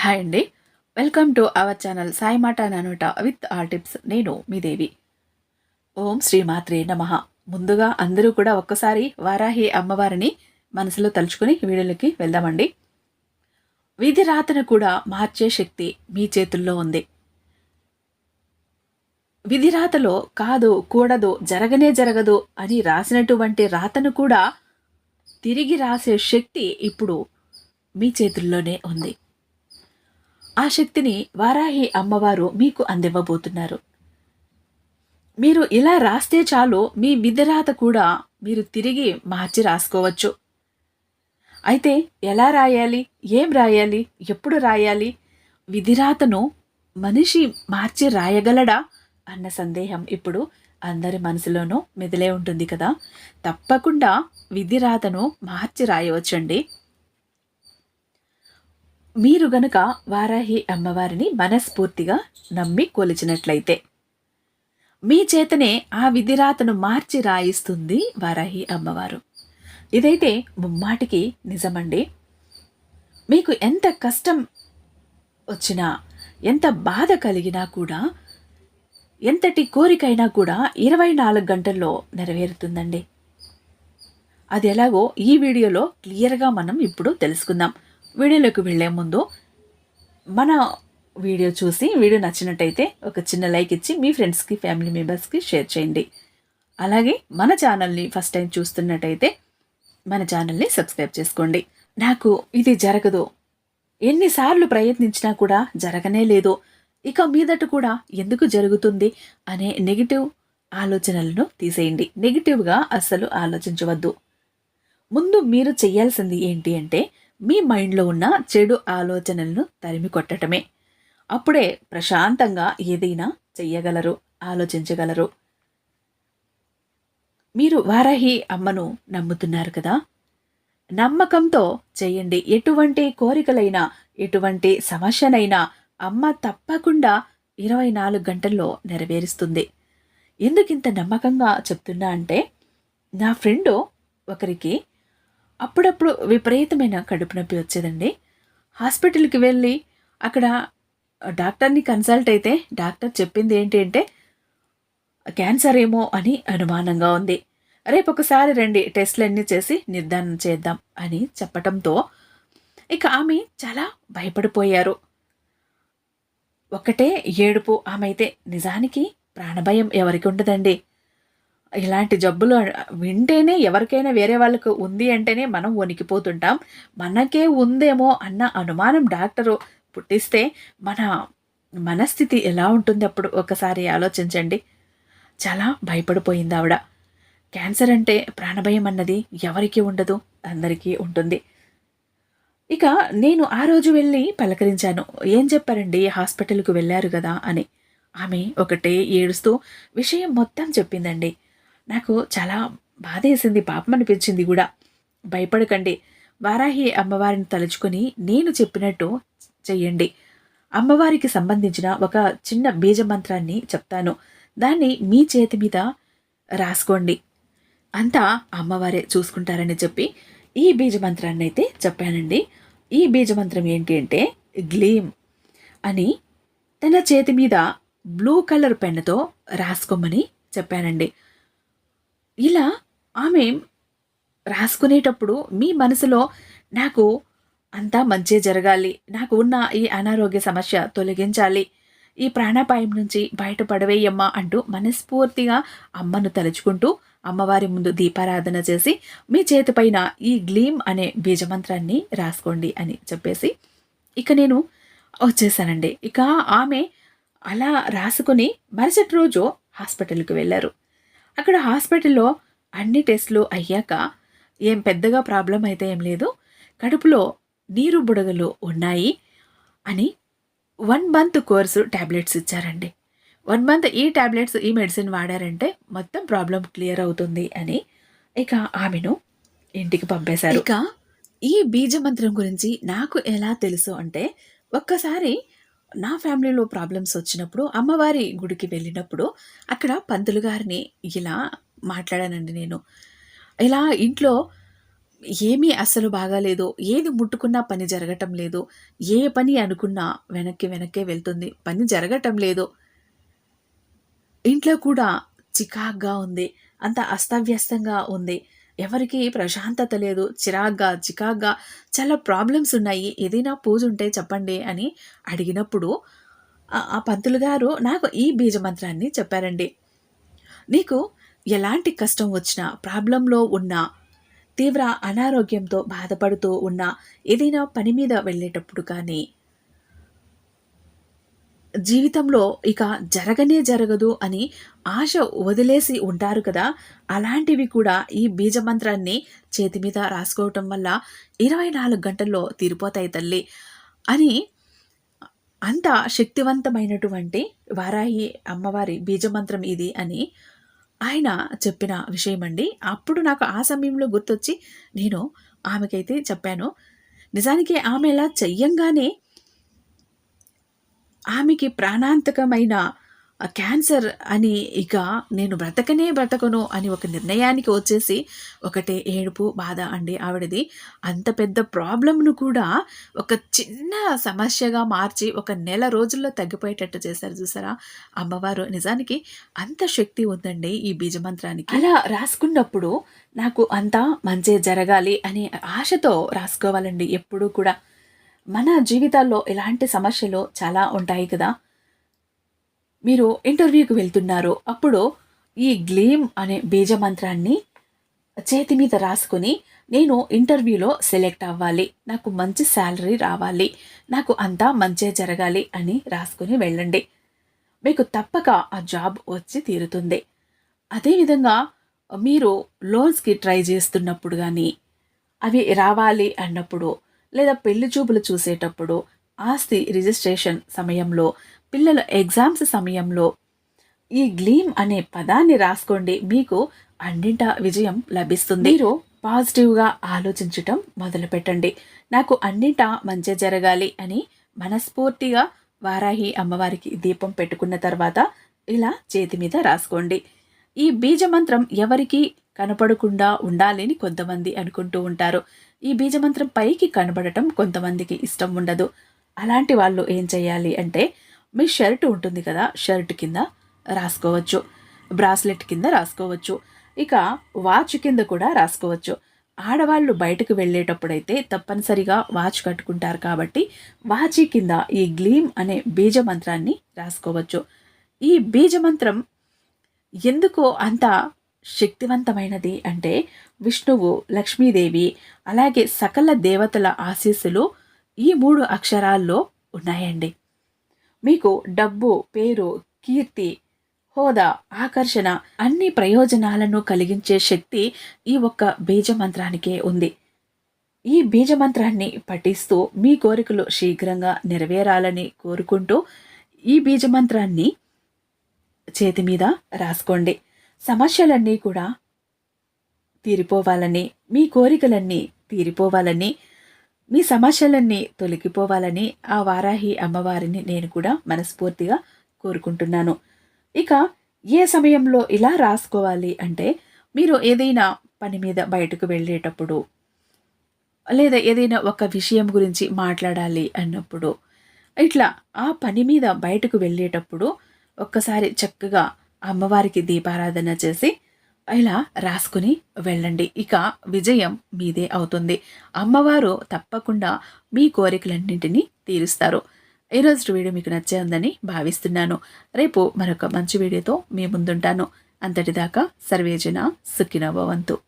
Hi అండి. Welcome to our channel Sai మాట నానోట విత్ ఆల్ టిప్స్ నేను మీ దేవి. ఓం శ్రీమాత్రే నమ. ముందుగా అందరూ కూడా ఒక్కసారి వారాహి అమ్మవారిని మనసులో తలుచుకుని వీడియోలకి వెళ్దామండి. విధి రాతను కూడా మార్చే శక్తి మీ చేతుల్లో ఉంది. విధి రాతలో కాదు కూడదు జరగనే జరగదు అని రాసినటువంటి రాతను కూడా తిరిగి రాసే శక్తి ఇప్పుడు మీ చేతుల్లోనే ఉంది. ఆ శక్తిని వారాహి అమ్మవారు మీకు అందివ్వబోతున్నారు. మీరు ఇలా రాస్తే చాలు మీ విధిరాత కూడా మీరు తిరిగి మార్చి రాసుకోవచ్చు. అయితే ఎలా రాయాలి? ఏం రాయాలి? ఎప్పుడు రాయాలి? విధిరాతను మనిషి మార్చి రాయగలడా? అన్న సందేహం ఇప్పుడు అందరి మనసులోనూ మెదిలే ఉంటుంది కదా. తప్పకుండా విధిరాతను మార్చి రాయవచ్చండి. మీరు గనక వారాహి అమ్మవారిని మనస్ఫూర్తిగా నమ్మి కొలిచినట్లయితే మీ చేతనే ఆ విధిరాతను మార్చి రాయిస్తుంది వారాహి అమ్మవారు. ఇదైతే ముమ్మాటికి నిజమండి. మీకు ఎంత కష్టం వచ్చినా ఎంత బాధ కలిగినా కూడా ఎంతటి కోరికైనా కూడా ఇరవై నాలుగు గంటల్లో నెరవేరుతుందండి. అది ఎలాగో ఈ వీడియోలో క్లియర్గా మనం ఇప్పుడు తెలుసుకుందాం. వీడియోలోకి వెళ్ళే ముందు మన వీడియో చూసి వీడియో నచ్చినట్టయితే ఒక చిన్న లైక్ ఇచ్చి మీ ఫ్రెండ్స్కి ఫ్యామిలీ మెంబర్స్కి షేర్ చేయండి. అలాగే మన ఛానల్ని ఫస్ట్ టైం చూస్తున్నట్టయితే మన ఛానల్ని సబ్స్క్రైబ్ చేసుకోండి. నాకు ఇది జరగదు. ఎన్నిసార్లు ప్రయత్నించినా కూడా జరగనే లేదు. ఇక మీదట కూడా ఎందుకు జరుగుతుంది అనే నెగిటివ్ ఆలోచనలను తీసేయండి. నెగిటివ్గా అస్సలు ఆలోచించవద్దు. ముందు మీరు చేయాల్సింది ఏంటి అంటే మీ మైండ్లో ఉన్న చెడు ఆలోచనలను తరిమి కొట్టడమే అప్పుడే ప్రశాంతంగా ఏదైనా చెయ్యగలరు ఆలోచించగలరు. మీరు వారాహి అమ్మను నమ్ముతున్నారు కదా? నమ్మకంతో చేయండి. ఎటువంటి కోరికలైనా ఎటువంటి సమస్యనైనా అమ్మ తప్పకుండా ఇరవై నాలుగు గంటల్లో నెరవేరుస్తుంది. ఎందుకింత నమ్మకంగా చెప్తున్నా అంటే నా ఫ్రెండు ఒకరికి అప్పుడప్పుడు విపరీతమైన కడుపు నొప్పి వచ్చేదండి. హాస్పిటల్కి వెళ్ళి అక్కడ డాక్టర్ని కన్సల్ట్ అయితే డాక్టర్ చెప్పింది ఏంటి అంటే క్యాన్సర్ ఏమో అని అనుమానంగా ఉంది. రేపు ఒకసారి రండి టెస్ట్లన్నీ చేసి నిర్ధారణ చేద్దాం అని చెప్పటంతో ఇక ఆమె చాలా భయపడిపోయారు. ఒకటే ఏడుపు ఆమె అయితే నిజానికి ప్రాణభయం ఎవరికి ఉండదండి. ఇలాంటి జబ్బులు వింటేనే ఎవరికైనా వేరే వాళ్ళకు ఉంది అంటేనే మనం వణికిపోతుంటాం. మనకే ఉందేమో అన్న అనుమానం డాక్టరు పుట్టిస్తే మన మనస్థితి ఎలా ఉంటుంది అప్పుడు ఒకసారి ఆలోచించండి. చాలా భయపడిపోయింది ఆవిడ. క్యాన్సర్ అంటే ప్రాణభయం అన్నది ఎవరికి ఉండదు అందరికీ ఉంటుంది. ఇక నేను ఆ రోజు వెళ్ళి పలకరించాను. ఏం చెప్పారండి? హాస్పిటల్కు వెళ్ళారు కదా అని. ఆమె ఒకటే ఏడుస్తూ విషయం మొత్తం చెప్పిందండి. నాకు చాలా బాధేసింది పాపం అనిపించింది కూడా. భయపడకండి. వారాహి అమ్మవారిని తలుచుకొని నేను చెప్పినట్టు చెయ్యండి. అమ్మవారికి సంబంధించిన ఒక చిన్న బీజ మంత్రాన్ని చెప్తాను. దాన్ని మీ చేతి మీద రాసుకోండి. అంతా అమ్మవారే చూసుకుంటారని చెప్పి ఈ బీజ మంత్రాన్ని అయితే చెప్పానండి. ఈ బీజ మంత్రం ఏంటి అంటే గ్లీమ్ అని తన చేతి మీద బ్లూ కలర్ పెన్నుతో రాసుకోమని చెప్పానండి. ఇలా ఆమె రాసుకునేటప్పుడు మీ మనసులో నాకు అంతా మంచి జరగాలి నాకు ఉన్న ఈ అనారోగ్య సమస్య తొలగించాలి ఈ ప్రాణాపాయం నుంచి బయటపడవేయమ్మ అంటూ మనస్ఫూర్తిగా అమ్మను తలుచుకుంటూ అమ్మవారి ముందు దీపారాధన చేసి మీ చేతిపైన ఈ గ్లీమ్ అనే బీజమంత్రాన్ని రాసుకోండి అని చెప్పేసి ఇక నేను వచ్చేసానండి. ఇక ఆమె అలా రాసుకుని మరుసటి రోజు హాస్పిటల్కి వెళ్ళారు. అక్కడ హాస్పిటల్లో అన్ని టెస్టులు అయ్యాక ఏం పెద్దగా ప్రాబ్లం అయితే ఏం లేదు. కడుపులో నీరు బుడగలు ఉన్నాయి అని వన్ మంత్ కోర్సు ట్యాబ్లెట్స్ ఇచ్చారండి. వన్ మంత్ ఈ ట్యాబ్లెట్స్ ఈ మెడిసిన్ వాడారంటే మొత్తం ప్రాబ్లం క్లియర్ అవుతుంది అని ఇక ఆమెను ఇంటికి పంపేశారు. ఇక ఈ బీజ మంత్రం గురించి నాకు ఎలా తెలుసు అంటే ఒక్కసారి నా ఫ్యామిలీలో ప్రాబ్లమ్స్ వచ్చినప్పుడు అమ్మవారి గుడికి వెళ్ళినప్పుడు అక్కడ పంతులు గారిని ఇలా మాట్లాడానండి నేను. ఇలా ఇంట్లో ఏమీ అస్సలు బాగాలేదు ఏది ముట్టుకున్నా పని జరగటం లేదు ఏ పని అనుకున్నా వెనక్కి వెనక్కే వెళ్తుంది పని జరగటం లేదు. ఇంట్లో కూడా చికాగ్గా ఉంది అంత అస్తవ్యస్తంగా ఉంది. ఎవరికి ప్రశాంతత లేదు. చిరాగ్గా చికాగ్గా చాలా ప్రాబ్లమ్స్ ఉన్నాయి. ఏదైనా పూజ ఉంటే చెప్పండి అని అడిగినప్పుడు ఆ పంతులు గారు నాకు ఈ బీజమంత్రాన్ని చెప్పారండి. నీకు ఎలాంటి కష్టం వచ్చినా ప్రాబ్లంలో ఉన్నా తీవ్ర అనారోగ్యంతో బాధపడుతూ ఉన్నా ఏదైనా పని మీద వెళ్ళేటప్పుడు కానీ జీవితంలో ఇక జరగనే జరగదు అని ఆశ వదిలేసి ఉంటారు కదా. అలాంటివి కూడా ఈ బీజమంత్రాన్ని చేతి మీద రాసుకోవటం వల్ల ఇరవై నాలుగు గంటల్లో తీరిపోతాయి తల్లి. అని అంత శక్తివంతమైనటువంటి వారాహి అమ్మవారి బీజమంత్రం ఇది అని ఆయన చెప్పిన విషయం అండి అప్పుడు నాకు ఆ సమయంలో గుర్తొచ్చి నేను ఆమెకైతే చెప్పాను నిజానికి ఆమె ఇలా చెయ్యంగానే ఆమెకి ప్రాణాంతకమైన క్యాన్సర్ అని ఇక నేను బ్రతకనే బ్రతకను అని ఒక నిర్ణయానికి వచ్చేసి ఒకటే ఏడుపు బాధ అండి ఆవిడది. అంత పెద్ద ప్రాబ్లంను కూడా ఒక చిన్న సమస్యగా మార్చి ఒక నెల రోజుల్లో తగ్గిపోయేటట్టు చేశారు చూసారా? అమ్మవారు నిజానికి అంత శక్తి ఉందండి ఈ బీజమంత్రానికి. అలా రాసుకున్నప్పుడు నాకు అంతా మంచి జరగాలి అనే ఆశతో రాసుకోవాలండి ఎప్పుడూ కూడా. మన జీవితాల్లో ఇలాంటి సమస్యలు చాలా ఉంటాయి కదా. మీరు ఇంటర్వ్యూకి వెళ్తున్నారు. అప్పుడు ఈ గ్లీమ్ అనే బీజమంత్రాన్ని చేతి మీద రాసుకుని నేను ఇంటర్వ్యూలో సెలెక్ట్ అవ్వాలి. నాకు మంచి శాలరీ రావాలి. నాకు అంతా మంచి జరగాలి అని రాసుకుని వెళ్ళండి. మీకు తప్పక ఆ జాబ్ వచ్చి తీరుతుంది. అదేవిధంగా మీరు లోన్స్కి ట్రై చేస్తున్నప్పుడు కానీ అవి రావాలి అన్నప్పుడు లేదా పెళ్ళి చూపులు చూసేటప్పుడు ఆస్తి రిజిస్ట్రేషన్ సమయంలో పిల్లల ఎగ్జామ్స్ సమయంలో ఈ గ్లీమ్ అనే పదాన్ని రాసుకోండి. మీకు అన్నింట విజయం లభిస్తుంది. మీరు పాజిటివ్గా ఆలోచించటం మొదలు పెట్టండి నాకు అన్నింట మంచి జరగాలి అని మనస్ఫూర్తిగా వారాహి అమ్మవారికి దీపం పెట్టుకున్న తర్వాత ఇలా చేతి మీద రాసుకోండి. ఈ బీజమంత్రం ఎవరికి కనపడకుండా ఉండాలని కొంతమంది అనుకుంటూ ఉంటారు. ఈ బీజమంత్రం పైకి కనబడటం కొంతమందికి ఇష్టం ఉండదు. అలాంటి వాళ్ళు ఏం చేయాలి అంటే మీ షర్ట్ ఉంటుంది కదా షర్ట్ కింద రాసుకోవచ్చు. బ్రాస్లెట్ కింద రాసుకోవచ్చు. ఇక వాచ్ కింద కూడా రాసుకోవచ్చు. ఆడవాళ్ళు బయటకు వెళ్ళేటప్పుడైతే తప్పనిసరిగా వాచ్ కట్టుకుంటారు కాబట్టి వాచి కింద ఈ గ్లీమ్ అనే బీజమంత్రాన్ని రాసుకోవచ్చు. ఈ బీజమంత్రం ఎందుకో అంత శక్తివంతమైనది అంటే విష్ణువు లక్ష్మీదేవి అలాగే సకల దేవతల ఆశీస్సులు ఈ మూడు అక్షరాల్లో ఉన్నాయండి. మీకు డబ్బు పేరు కీర్తి హోదా ఆకర్షణ అన్ని ప్రయోజనాలను కలిగించే శక్తి ఈ ఒక్క బీజమంత్రానికే ఉంది. ఈ బీజమంత్రాన్ని పఠిస్తూ మీ కోరికలు శీఘ్రంగా నెరవేరాలని కోరుకుంటూ ఈ బీజమంత్రాన్ని చేతి మీద రాసుకోండి. సమస్యలన్నీ కూడా తీరిపోవాలని మీ కోరికలన్నీ తీరిపోవాలని మీ సమస్యలన్నీ తొలగిపోవాలని ఆ వారాహి అమ్మవారిని నేను కూడా మనస్ఫూర్తిగా కోరుకుంటున్నాను. ఇక ఏ సమయంలో ఇలా రాసుకోవాలి అంటే మీరు ఏదైనా పని మీద బయటకు వెళ్ళేటప్పుడు లేదా ఏదైనా ఒక విషయం గురించి మాట్లాడాలి అన్నప్పుడు ఇట్లా ఆ పని మీద బయటకు వెళ్ళేటప్పుడు ఒక్కసారి చక్కగా అమ్మవారికి దీపారాధన చేసి ఇలా రాసుకుని వెళ్ళండి. ఇక విజయం మీదే అవుతుంది. అమ్మవారు తప్పకుండా మీ కోరికలన్నింటినీ తీరుస్తారు. ఈరోజు వీడియో మీకు నచ్చే ఉందని భావిస్తున్నాను. రేపు మరొక మంచి వీడియోతో మీ ముందుంటాను. అంతటిదాకా సర్వేజన సుఖినభవంతు